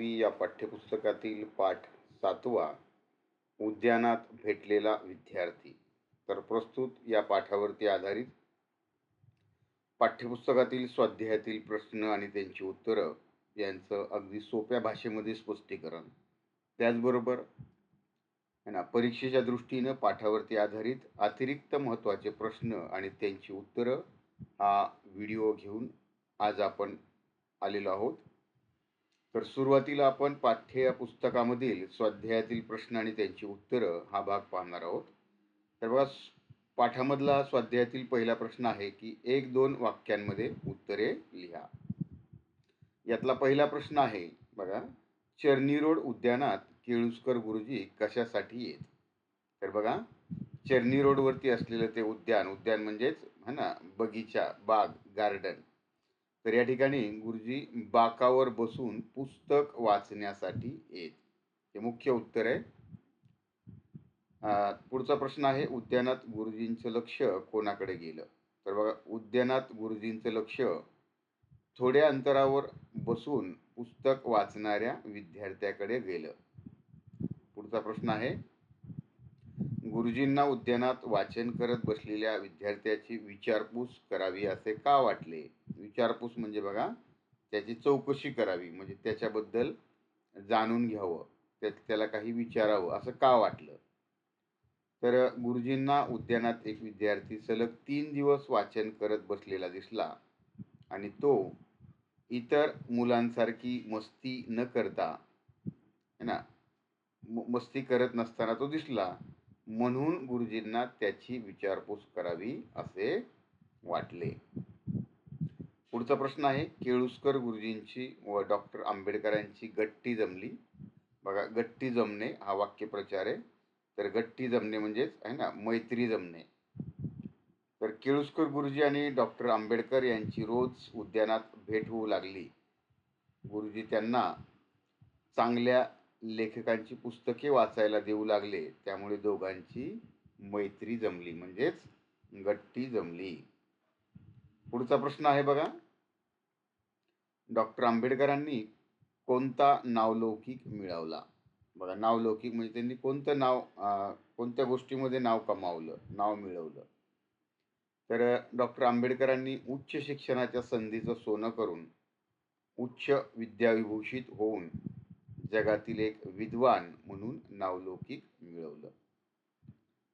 सातवी या पाठ्यपुस्तकातील पाठ सातवा उद्यानात भेटलेला विद्यार्थी. तर प्रस्तुत या पाठावरती आधारित पाठ्यपुस्तकातील स्वाध्यायातील प्रश्न आणि त्यांची उत्तरं यांचं अगदी सोप्या भाषेमध्ये स्पष्टीकरण. त्याचबरोबर ना परीक्षेच्या दृष्टीनं पाठावरती आधारित अतिरिक्त महत्त्वाचे प्रश्न आणि त्यांची उत्तरं हा व्हिडिओ घेऊन आज आपण आलेलो आहोत. तर सुरुवातीला आपण पाठ्य पुस्तकामधील स्वाध्यायातील प्रश्न आणि त्यांची उत्तरं हा भाग पाहणार आहोत. तर बघा पाठामधला स्वाध्यायातील पहिला प्रश्न आहे की एक दोन वाक्यांमध्ये उत्तरे लिहा. यातला पहिला प्रश्न आहे बघा चर्नी रोड उद्यानात केळुसकर गुरुजी कशासाठी येत? तर बघा चर्नी रोडवरती असलेलं ते उद्यान उद्यान म्हणजेच है ना बगीचा बाग गार्डन तर या ठिकाणी गुरुजी बाकावर बसून पुस्तक वाचण्यासाठी येत. हे मुख्य उत्तर आहे. पुढचा प्रश्न आहे उद्यानात गुरुजींचं लक्ष कोणाकडे गेलं? तर बघा उद्यानात गुरुजींचं लक्ष थोड्या अंतरावर बसून पुस्तक वाचणाऱ्या विद्यार्थ्याकडे गेलं. पुढचा प्रश्न आहे गुरुजींना उद्यानात वाचन करत बसलेल्या विद्यार्थ्याची विचारपूस करावी असे का वाटले? विचारपूस म्हणजे बघा त्याची चौकशी करावी म्हणजे त्याच्याबद्दल जाणून घ्यावं त्या त्याला काही विचारावं असं का वाटलं? तर गुरुजींना उद्यानात एक विद्यार्थी सलग तीन दिवस वाचन करत बसलेला दिसला आणि तो इतर मुलांसारखी मस्ती न करता है ना मस्ती करत नसताना तो दिसला. म्हणून गुरुजींना त्याची विचारपूस करावी असे वाटले. पुढचा प्रश्न आहे केळुसकर गुरुजींची व डॉक्टर आंबेडकरांची गट्टी जमली. बघा गट्टी जमणे हा वाक्यप्रचार आहे. तर गट्टी जमणे म्हणजेच आहे ना मैत्री जमणे. तर केळुसकर गुरुजी आणि डॉक्टर आंबेडकर यांची रोज उद्यानात भेट होऊ लागली. गुरुजी त्यांना चांगल्या लेखकांची पुस्तके वाचायला देऊ लागले त्यामुळे दोघांची मैत्री जमली म्हणजेच गट्टी जमली. पुढचा प्रश्न आहे बघा. डॉक्टर आंबेडकरांनी कोणता नावलौकिक मिळवला? बघा नावलौकिक म्हणजे त्यांनी कोणतं नाव कोणत्या गोष्टीमध्ये नाव कमावलं नाव मिळवलं? तर डॉक्टर आंबेडकरांनी उच्च शिक्षणाच्या संधीचं सोनं करून उच्च विद्याविभूषित होऊन जगातील एक विद्वान म्हणून नावलौकिक मिळवलं.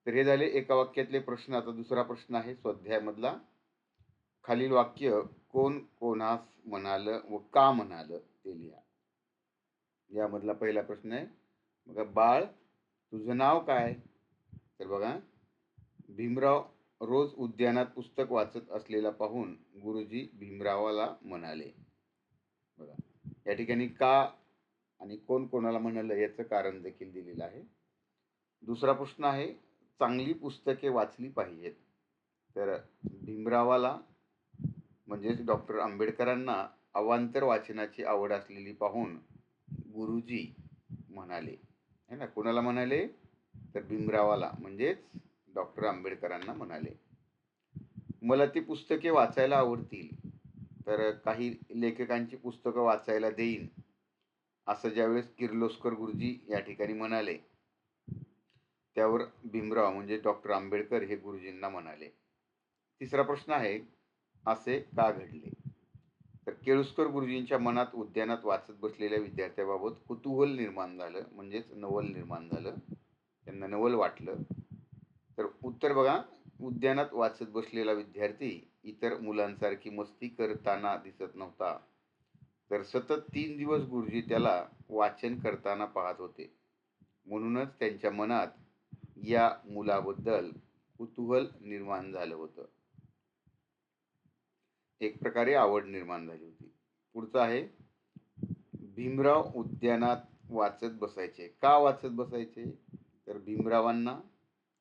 तर हे झाले एका वाक्यातले प्रश्न. आता दुसरा प्रश्न आहे स्वाध्यायामधला. खालील वाक्य कोण कोणास म्हणालं व का म्हणालं ते लिहा. यामधला पहिला प्रश्न आहे. बघा बाळ तुझं नाव काय? तर बघा भीमराव रोज उद्यानात पुस्तक वाचत असलेला पाहून गुरुजी भीमरावाला म्हणाले. बघा या ठिकाणी का आणि कोण कोणाला म्हणालं याचं कारण देखील दिलेलं आहे. दुसरा प्रश्न आहे चांगली पुस्तके वाचली पाहिजेत. तर भीमरावाला म्हणजेच डॉक्टर आंबेडकरांना अवांतर वाचनाची आवड असलेली पाहून गुरुजी म्हणाले. है ना? कोणाला म्हणाले? तर भीमरावाला म्हणजेच डॉक्टर आंबेडकरांना म्हणाले. मला ती पुस्तके वाचायला आवडतील तर काही लेखकांची पुस्तकं वाचायला देईन. असं ज्यावेळेस किर्लोस्कर गुरुजी या ठिकाणी म्हणाले त्यावर भीमराव म्हणजे डॉक्टर आंबेडकर हे गुरुजींना म्हणाले. तिसरा प्रश्न आहे असे का घडले? तर केळुस्कर गुरुजींच्या मनात उद्यानात वाचत बसलेल्या विद्यार्थ्याबाबत कुतूहल निर्माण झालं म्हणजेच नवल निर्माण झालं. त्यांना नवल वाटलं. तर उत्तर बघा उद्यानात वाचत बसलेला विद्यार्थी इतर मुलांसारखी मस्ती करताना दिसत नव्हता. तर सतत तीन दिवस गुरुजी त्याला वाचन करताना पाहत होते. म्हणूनच त्यांच्या मनात या मुलाबद्दल कुतूहल निर्माण झालं होतं. एक प्रकारे आवड निर्माण झाली होती. पुढचं आहे भीमराव उद्यानात वाचत बसायचे. का वाचत बसायचे? तर भीमरावांना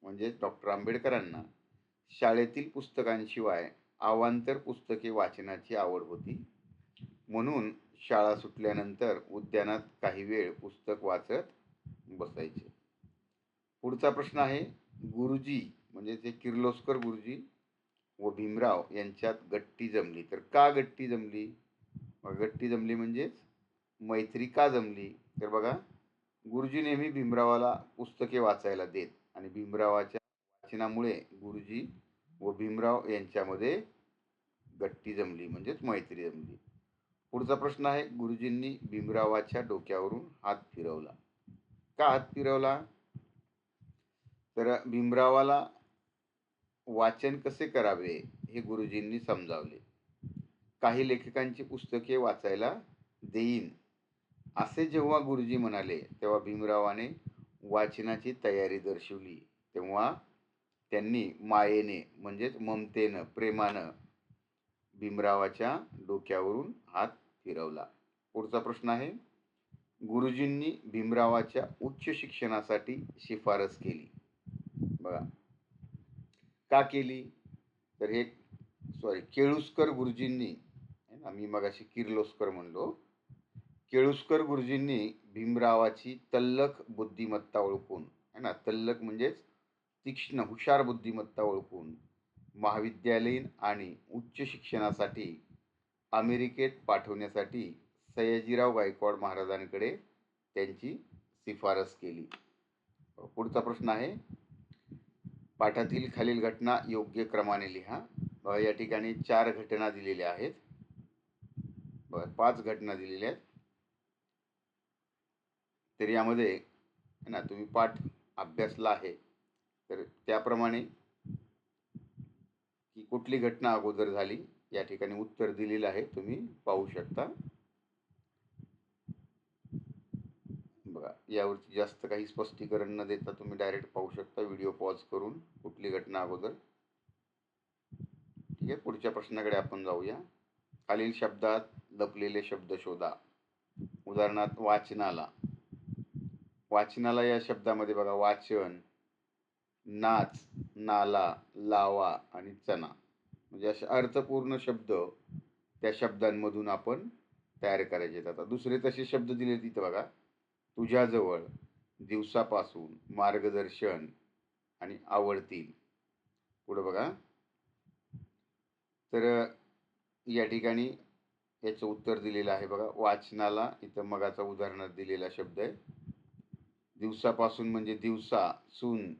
म्हणजे डॉक्टर आंबेडकरांना शाळेतील पुस्तकांशिवाय अवांतर पुस्तके वाचनाची आवड होती. म्हणून शाळा सुटल्यानंतर उद्यानात काही वेळ पुस्तक वाचत बसायचे. पुढचा प्रश्न आहे गुरुजी म्हणजे ते किर्लोस्कर गुरुजी व भीमराव यांच्यात गट्टी जमली. तर का गट्टी जमली? गट्टी जमली म्हणजेच मैत्री का जमली? तर बघा गुरुजी नेहमी भीमरावाला पुस्तके वाचायला देत आणि भीमरावाच्या वाचनामुळे गुरुजी व भीमराव यांच्यामध्ये गट्टी जमली म्हणजेच मैत्री जमली. पुढचा प्रश्न आहे. गुरुजींनी भीमरावाच्या डोक्यावरून हात फिरवला. का हात फिरवला? तर भीमरावाला वाचन कसे करावे हे गुरुजींनी समजावले. काही लेखकांची पुस्तके वाचायला देईन. असे जेव्हा गुरुजी म्हणाले तेव्हा भीमरावाने वाचनाची तयारी दर्शवली. तेव्हा त्यांनी मायेने म्हणजेच ममतेनं प्रेमानं भीमरावाच्या डोक्यावरून हात फिरवला. पुढचा प्रश्न आहे गुरुजींनी भीमरावाच्या उच्च शिक्षणासाठी शिफारस केली. बघा. का केली? तर हे सॉरी केळुस्कर गुरुजींनी है ना मी मगाशी किर्लोस्कर म्हणलो. केळुस्कर गुरुजींनी भीमरावाची तल्लख बुद्धिमत्ता ओळखून है ना तल्लख म्हणजेच तीक्ष्ण हुशार बुद्धिमत्ता ओळखून महाविद्यालयीन आणि उच्च शिक्षणासाठी अमेरिकेत पाठवण्यासाठी सयाजीराव गायकवाड महाराजांकडे त्यांची शिफारस केली. पुढचा प्रश्न आहे. पाठातील खालील घटना योग्य क्रमाने लिहा. या ठिकाणी चार घटना दिलेल्या आहेत. बर पाच घटना दिलेल्या आहेत. तर यामध्ये ना तुम्ही पाठ अभ्यासला आहे. तर त्याप्रमाणे की कुठली घटना अगोदर झाली? या ठिकाणी उत्तर दिलेलं आहे. तुम्ही पाहू शकता. बघा यावरती जास्त काही स्पष्टीकरण न देता तुम्ही डायरेक्ट पाहू शकता. व्हिडिओ पॉज करून कुठली घटना अगोदर. ठीक आहे पुढच्या प्रश्नाकडे आपण जाऊया. खालील शब्दात लपलेले शब्द शोधा. उदाहरणार्थ वाचनाला. वाचनाला या शब्दामध्ये बघा वाचन. नाच नाला लावा आणि चना. म्हणजे असे अर्थपूर्ण शब्द त्या शब्दांमधून आपण तयार करायचे आता दुसरे तसे शब्द दिले तिथं बघा. तुझ्याजवळ दिवसापासून मार्गदर्शन आणि आवडतील. पुढं बघा. तर या ठिकाणी याचं उत्तर दिलेलं आहे बघा. वाचनाला इथं मगाचा उदाहरणात दिलेला शब्द आहे. दिवसापासून म्हणजे दिवसा सून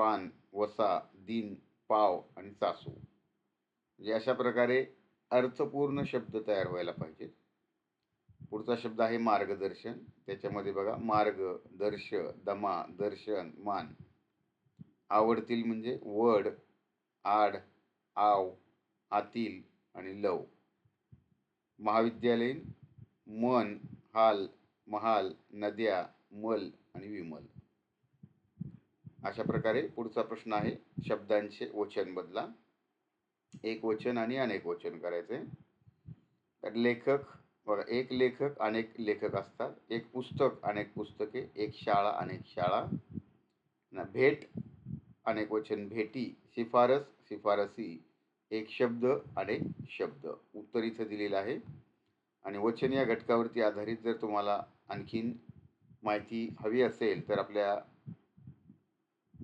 पान वसा दिन पाव आणि चासू म्हणजे अशा प्रकारे अर्थपूर्ण शब्द तयार व्हायला पाहिजेत. पुढचा शब्द आहे मार्गदर्शन. त्याच्यामध्ये बघा मार्ग दर्श दमा दर्शन मान. आवडतील म्हणजे वड आड आव आतील आणि लव. महाविद्यालयीन मन हाल महाल नद्या मल आणि विमल. अशा प्रकारे पुढचा प्रश्न आहे शब्दांचे वचन बदला. एक वचन आणि अनेक वचन करायचे. तर लेखक बघा एक लेखक अनेक लेखक असतात. एक पुस्तक अनेक पुस्तके एक शाळा अनेक शाळा. ना भेट अनेक वचन भेटी शिफारस शिफारसी एक शब्द अनेक शब्द. उत्तर इथं दिलेलं आहे. आणि वचन या घटकावरती आधारित जर तुम्हाला आणखीन माहिती हवी असेल तर आपल्या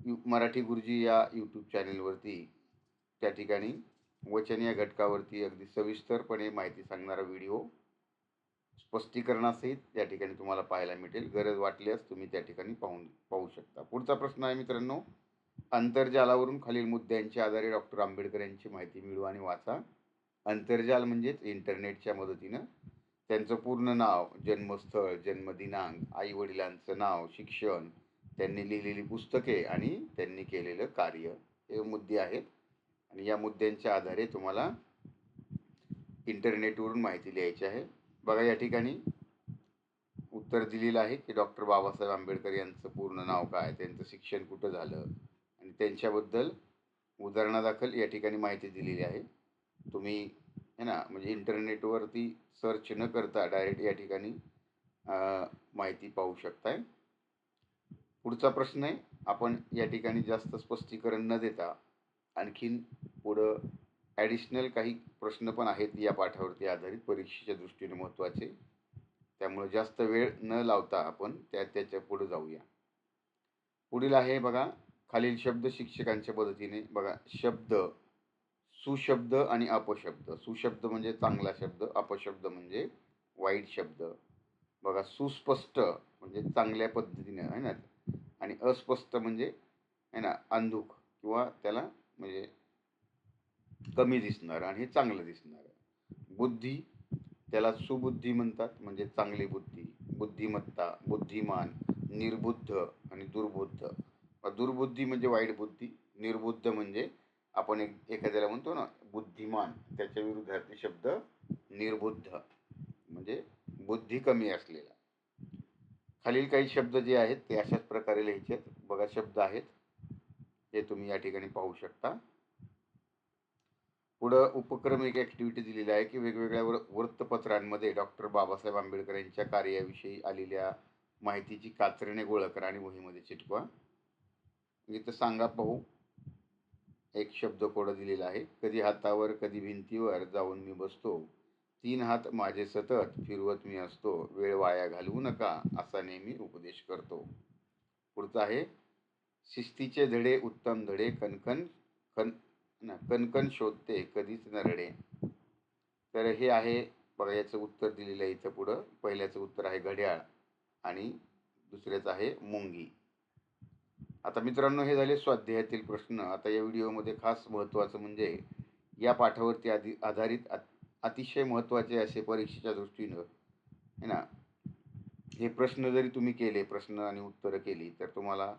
यू मराठी गुरुजी या यूट्यूब चॅनेलवरती त्या ठिकाणी वचन या घटकावरती अगदी सविस्तरपणे माहिती सांगणारा व्हिडिओ स्पष्टीकरणासहित त्या ठिकाणी तुम्हाला पाहायला मिळेल. गरज वाटल्यास तुम्ही त्या ठिकाणी पाहून पाहू शकता. पुढचा प्रश्न आहे मित्रांनो आंतरजालावरून खालील मुद्द्यांच्या आधारे डॉक्टर आंबेडकर यांची माहिती मिळवा आणि वाचा. आंतरजाल म्हणजेच इंटरनेटच्या मदतीनं. त्यांचं पूर्ण नाव जन्मस्थळ जन्मदिनांक आई वडिलांचं नाव शिक्षण त्यांनी लिहिलेली पुस्तके आणि त्यांनी केलेलं कार्य हे मुद्दे आहेत. आणि या मुद्द्यांच्या आधारे तुम्हाला इंटरनेटवरून माहिती लिहायची आहे. बघा या ठिकाणी उत्तर दिलेलं आहे की डॉक्टर बाबासाहेब आंबेडकर यांचं पूर्ण नाव काय त्यांचं शिक्षण कुठं झालं आणि त्यांच्याबद्दल उदाहरणादाखल या ठिकाणी माहिती दिलेली आहे. तुम्ही है ना म्हणजे इंटरनेटवरती सर्च न करता डायरेक्ट या ठिकाणी माहिती पाहू शकताय. पुढचा प्रश्न आहे आपण या ठिकाणी जास्त स्पष्टीकरण न देता आणखीन पुढं ॲडिशनल काही प्रश्न पण आहेत या पाठावरती आधारित परीक्षेच्या दृष्टीने महत्त्वाचे. त्यामुळे जास्त वेळ न लावता आपण त्या त्याच्या पुढं जाऊया. पुढील आहे बघा खालील शब्द शिक्षकांच्या पद्धतीने बघा शब्द सुशब्द आणि अपशब्द. सुशब्द म्हणजे चांगला शब्द अपशब्द म्हणजे वाईट शब्द. बघा सुस्पष्ट म्हणजे चांगल्या पद्धतीने आहे ना? आणि अस्पष्ट म्हणजे आहे ना अंधुक किंवा त्याला म्हणजे कमी दिसणार आणि हे चांगलं दिसणार. बुद्धी त्याला सुबुद्धी म्हणतात म्हणजे चांगली बुद्धी बुद्धिमत्ता बुद्धिमान निर्बुद्ध आणि दुर्बुद्ध. दुर्बुद्धी म्हणजे वाईट बुद्धी निर्बुद्ध म्हणजे आपण एक एखाद्याला म्हणतो ना बुद्धिमान त्याच्या विरुद्धार्थी शब्द निर्बुद्ध म्हणजे बुद्धी कमी असलेला. खालील काही शब्द जे आहेत ते अशाच प्रकारे लिहायचे आहेत बघा शब्द आहेत. हे तुम्ही या ठिकाणी पाहू शकता. पुढं उपक्रम एक ॲक्टिव्हिटी दिलेली आहे की वेगवेगळ्या वृत्तपत्रांमध्ये डॉक्टर बाबासाहेब आंबेडकर यांच्या कार्याविषयी आलेल्या माहितीची कात्रीने गोळा करा आणि वहीमध्ये चिटकवा. इथं सांगा पाहू. एक शब्द कोडं दिलेला आहे. कधी हातावर कधी भिंतीवर जाऊन मी बसतो. तीन हात माझे सतत फिरवत मी असतो. वेळ वाया घालवू नका असा नेहमी उपदेश करतो. पुढचा आहे शिस्तीचे धडे उत्तम धडे कणकण कण कणकण शोधते कधीच न रडे तर हे आहे बघा याचं उत्तर दिलेलं आहे इथं पुढं. पहिल्याचं उत्तर आहे घड्याळ आणि दुसऱ्याचं आहे मुंगी. आता मित्रांनो हे झाले स्वाध्यायातील प्रश्न. आता या व्हिडिओमध्ये खास महत्त्वाचं म्हणजे या पाठावरती आधी आधारित अतिशय महत्त्वाचे असे परीक्षेच्या दृष्टीनं है ना? हे प्रश्न जरी तुम्ही केले प्रश्न आणि उत्तरं केली तर तुम्हाला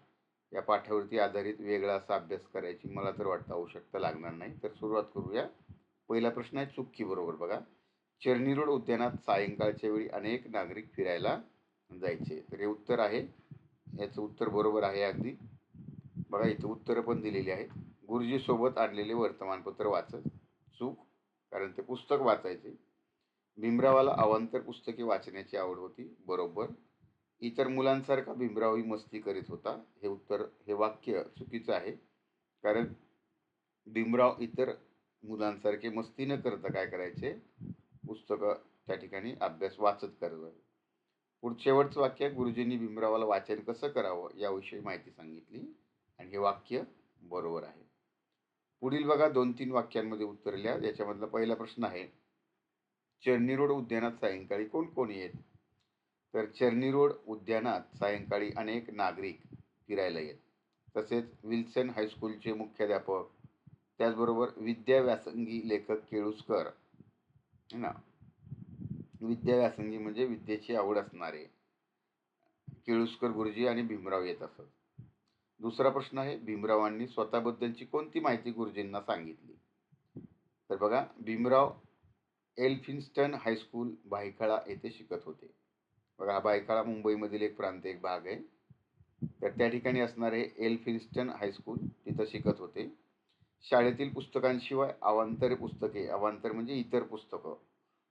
या पाठावरती आधारित वेगळा असा अभ्यास करायची मला तर वाटतं आवश्यकता लागणार नाही. तर सुरुवात करूया. पहिला प्रश्न आहे चुक्की बरोबर बघा. चरणी रोड उद्यानात सायंकाळच्या वेळी अनेक नागरिक फिरायला जायचे. तर हे उत्तर आहे. याचं उत्तर बरोबर आहे अगदी. बघा इथं उत्तरं पण दिलेली आहेत. गुरुजीसोबत आणलेले वर्तमानपत्र वाचत. चूक कारण ते पुस्तक वाचायचे. भीमरावाला अवांतर पुस्तके वाचण्याची आवड होती बरोबर. इतर मुलांसारखा भीमरावही मस्ती करीत होता. हे उत्तर हे वाक्य चुकीचं आहे. कारण भीमराव इतर मुलांसारखे मस्ती न करता काय करायचे? पुस्तकं त्या ठिकाणी अभ्यास वाचत करत पुढच्या शेवटचं वाक्य गुरुजींनी भीमरावाला वाचन कसं करावं याविषयी माहिती सांगितली. आणि हे वाक्य बरोबर आहे. पुढील बघा दोन तीन वाक्यांमध्ये उत्तर लिहा याच्यामधला पहिला प्रश्न आहे चर्नी रोड उद्यानात सायंकाळी कोण कोण येत तर चर्नी रोड उद्यानात सायंकाळी अनेक नागरिक फिरायला येत. तसेच विल्सन हायस्कूलचे मुख्याध्यापक त्याचबरोबर विद्याव्यासंगी लेखक केळुसकर ना? विद्याव्यासंगी म्हणजे विद्येची आवड असणारे केळुसकर गुरुजी आणि भीमराव येत असत. दुसरा प्रश्न आहे भीमरावांनी स्वतःबद्दलची कोणती माहिती गुरुजींना सांगितली? तर बघा भीमराव एल्फिन्स्टन हायस्कूल भायखळा येथे शिकत होते. बघा हा भायखळा मुंबईमधील एक प्रांत एक भाग आहे. तर त्या ठिकाणी असणारे एल्फिन्स्टन हायस्कूल तिथं शिकत होते. शाळेतील पुस्तकांशिवाय अवांतर पुस्तके अवांतर म्हणजे इतर पुस्तकं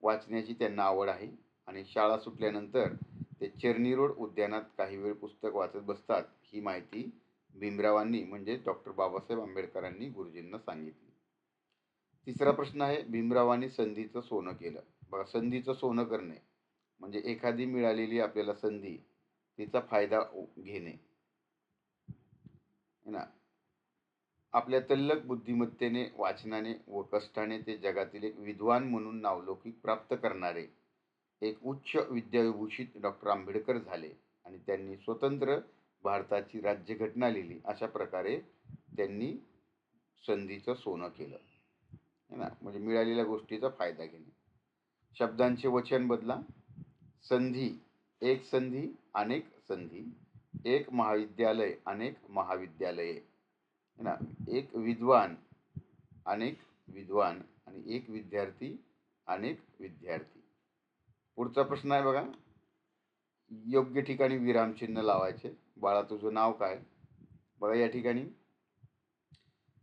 वाचण्याची त्यांना आवड आहे. आणि शाळा सुटल्यानंतर ते चर्नी रोड उद्यानात काही वेळ पुस्तक वाचत बसतात ही माहिती भीमरावांनी म्हणजे डॉक्टर बाबासाहेब आंबेडकरांनी गुरुजींना सांगितली. तिसरा प्रश्न आहे भीमरावांनी संधीचं सोनं केलं. बघा संधीचं सोनं करणे म्हणजे एखादी मिळालेली आपल्याला संधी तिचा फायदा घेणे. ना? आपल्या तल्लक बुद्धिमत्तेने वाचनाने व कष्टाने ते जगातील एक विद्वान म्हणून नावलौकिक प्राप्त करणारे एक उच्च विद्याविभूषित डॉक्टर आंबेडकर झाले आणि त्यांनी स्वतंत्र भारताची राज्यघटना लिहिली अशा प्रकारे त्यांनी संधीचं सोनं केलं. है ना? म्हणजे मिळालेल्या गोष्टीचा फायदा घेणे. शब्दांचे वचन बदला. संधी एक संधी अनेक संधी. एक महाविद्यालय अनेक महाविद्यालये. है ना? एक विद्वान अनेक विद्वान. आणि एक विद्यार्थी अनेक विद्यार्थी. पुढचा प्रश्न आहे बघा. योग्य ठिकाणी विरामचिन्ह लावायचे. बाळा तुझं नाव काय? बघा या ठिकाणी.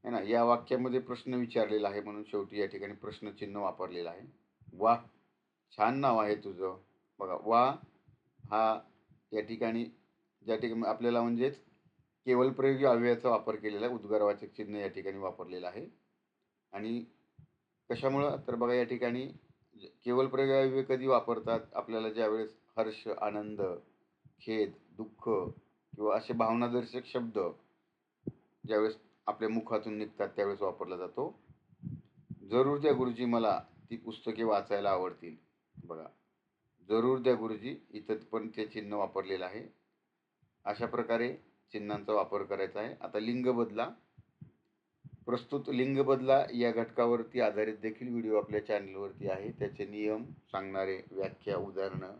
आहे ना या वाक्यामध्ये प्रश्न विचारलेला आहे म्हणून शेवटी या ठिकाणी प्रश्नचिन्ह वापरलेलं आहे. वा छान नाव आहे तुझं. बघा वा हा या ठिकाणी ज्या ठिकाणी आपल्याला म्हणजेच केवळ प्रयोगी अव्ययाचा वापर केलेला आहे उद्गारवाचक चिन्ह या ठिकाणी वापरलेलं आहे. आणि कशामुळं? तर बघा या ठिकाणी केवळ प्रयोगी अव्यय कधी वापरतात? आपल्याला ज्यावेळेस हर्ष आनंद खेद दुःख किंवा असे भावनादर्शक शब्द ज्यावेळेस आपल्या मुखातून निघतात त्यावेळेस वापरला जातो. जरूर द्या गुरुजी मला ती पुस्तके वाचायला आवडतील. बघा जरूर द्या गुरुजी इथं पण ते चिन्ह वापरलेलं आहे. अशा प्रकारे चिन्हांचा वापर करायचा आहे. आता लिंग बदला. प्रस्तुत लिंग बदला या घटकावरती आधारित देखील व्हिडिओ आपल्या चॅनलवरती आहे. त्याचे नियम सांगणारे व्याख्या उदाहरणं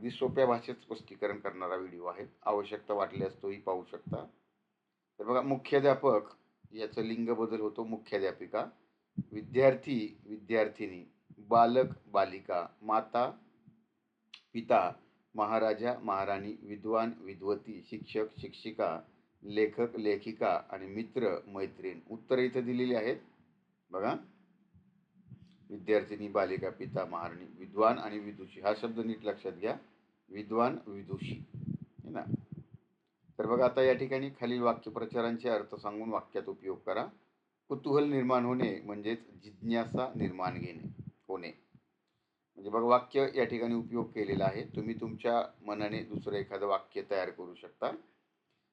अगदी सोप्या भाषेत स्पष्टीकरण करणारा व्हिडिओ आहे. आवश्यकता वाटल्यास तोही पाहू शकता. तर बघा मुख्याध्यापक याचं लिंग बदल होतो मुख्याध्यापिका. विद्यार्थी विद्यार्थिनी बालक बालिका माता पिता महाराजा महाराणी विद्वान विद्वती शिक्षक शिक्षिका लेखक लेखिका आणि मित्र मैत्रीण. उत्तर इथं दिलेली आहेत. बघा. विद्यार्थिनी बालिका पिता महाराणी विद्वान आणि विदुषी. हा शब्द नीट लक्षात घ्या. विद्वान विदुषी. है ना? तर बघा आता या ठिकाणी खालील वाक्यप्रचारांचे अर्थ सांगून वाक्यात उपयोग करा. कुतूहल निर्माण होणे म्हणजेच जिज्ञासा निर्माण घेणे होणे. म्हणजे बघा वाक्य या ठिकाणी उपयोग केलेला आहे. तुम्ही तुमच्या मनाने दुसरं एखादं वाक्य तयार करू शकता.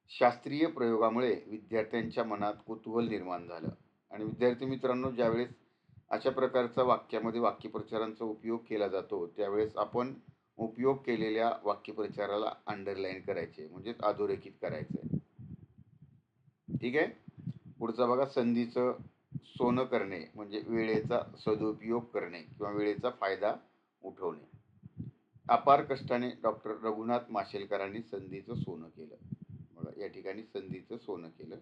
शास्त्रीय प्रयोगामुळे विद्यार्थ्यांच्या मनात कुतूहल निर्माण झालं. आणि विद्यार्थी मित्रांनो ज्यावेळेस अशा प्रकारचा वाक्यामध्ये वाक्यप्रचारांचा उपयोग केला जातो त्यावेळेस आपण उपयोग केलेल्या वाक्यप्रचाराला अंडरलाईन करायचे म्हणजेच अधोरेखित करायचे. ठीक आहे? पुढचा बघा संधीचं सोनं करणे म्हणजे वेळेचा सदुपयोग करणे किंवा वेळेचा फायदा उठवणे. अपार कष्टाने डॉक्टर रघुनाथ माशेलकरांनी संधीचं सोनं केलं. बघा या ठिकाणी संधीचं सोनं केलं.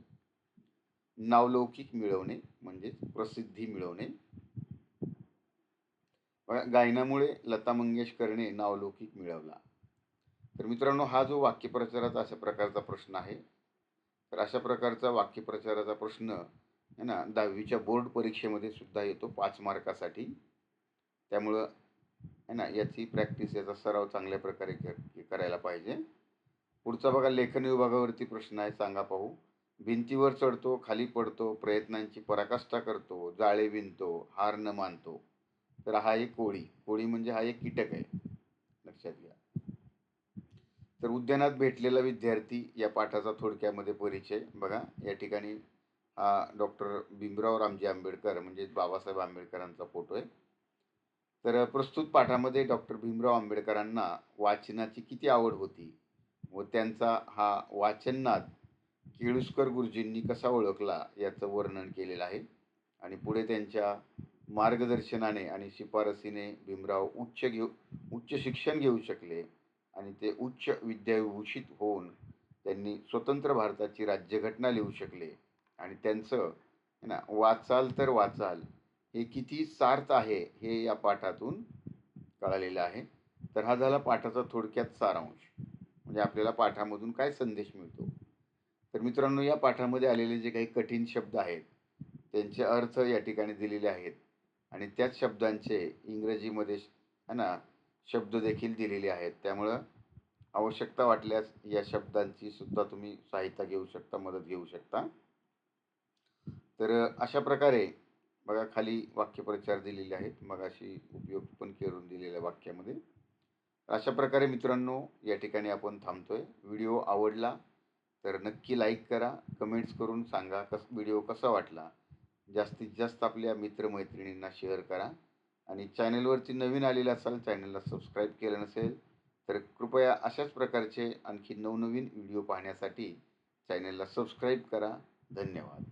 नावलौकिक मिळवणे म्हणजेच प्रसिद्धी मिळवणे. गायनामुळे लता मंगेशकरने नावलौकिक मिळवला. तर मित्रांनो हा जो वाक्यप्रचाराचा अशा प्रकारचा प्रश्न आहे तर अशा प्रकारचा वाक्यप्रचाराचा प्रश्न आहे ना दहावीच्या बोर्ड परीक्षेमध्ये सुद्धा येतो पाच मार्कासाठी. त्यामुळं आहे ना याची प्रॅक्टिस याचा सराव चांगल्या प्रकारे करायला पाहिजे. पुढचा बघा लेखन विभागावरती प्रश्न आहे सांगा पाहू. भिंतीवर चढतो खाली पडतो प्रयत्नांची पराकाष्ठा करतो जाळे विणतो हार न मानतो. तर हा एक कोळी. कोळी म्हणजे हा एक कीटक आहे. लक्षात घ्या. तर उद्यानात भेटलेला विद्यार्थी या पाठाचा थोडक्यामध्ये परिचय बघा. या ठिकाणी हा डॉक्टर भीमराव रामजी आंबेडकर म्हणजे बाबासाहेब आंबेडकरांचा फोटो आहे. तर प्रस्तुत पाठामध्ये डॉक्टर भीमराव आंबेडकरांना वाचनाची किती आवड होती व त्यांचा हा वाचनात केळुसकर गुरुजींनी कसा ओळखला याचं वर्णन केलेलं आहे. आणि पुढे त्यांच्या मार्गदर्शनाने आणि शिफारसीने भीमराव उच्च घेऊ उच्च शिक्षण घेऊ शकले आणि ते उच्च विद्याविभूषित होऊन त्यांनी स्वतंत्र भारताची राज्यघटना लिहू शकले. आणि त्यांचं ना वाचाल तर वाचाल हे किती सार्थ आहे हे या पाठातून कळालेलं आहे. तर हा झाला पाठाचा थोडक्यात सारांश. म्हणजे आपल्याला पाठामधून काय संदेश मिळतो? तर मित्रांनो या पाठामध्ये आलेले जे काही कठीण शब्द आहेत त्यांचे अर्थ या ठिकाणी दिलेले आहेत. आणि त्याच शब्दांचे इंग्रजीमध्ये है ना शब्द देखील दिलेले आहेत. त्यामुळं आवश्यकता वाटल्यास या शब्दांची सुद्धा तुम्ही सहायता घेऊ शकता मदत घेऊ शकता. तर अशा प्रकारे बघा खाली वाक्यप्रचार दिलेले आहेत. मग अशी उपयोग पण करून दिलेल्या वाक्यामध्ये. अशा प्रकारे मित्रांनो या ठिकाणी आपण थांबतो आहे व्हिडिओ आवडला तर नक्की लाईक करा कमेंट्स करून सांगा कस व्हिडिओ कसा वाटला? जास्तीत जास्त आपल्या मित्रमैत्रिणींना शेअर करा. आणि चॅनलवरती नवीन आलेले असाल चॅनलला सबस्क्राईब केलं नसेल तर कृपया अशाच प्रकारचे आणखी नवनवीन व्हिडिओ पाहण्यासाठी चॅनलला सबस्क्राईब करा. धन्यवाद.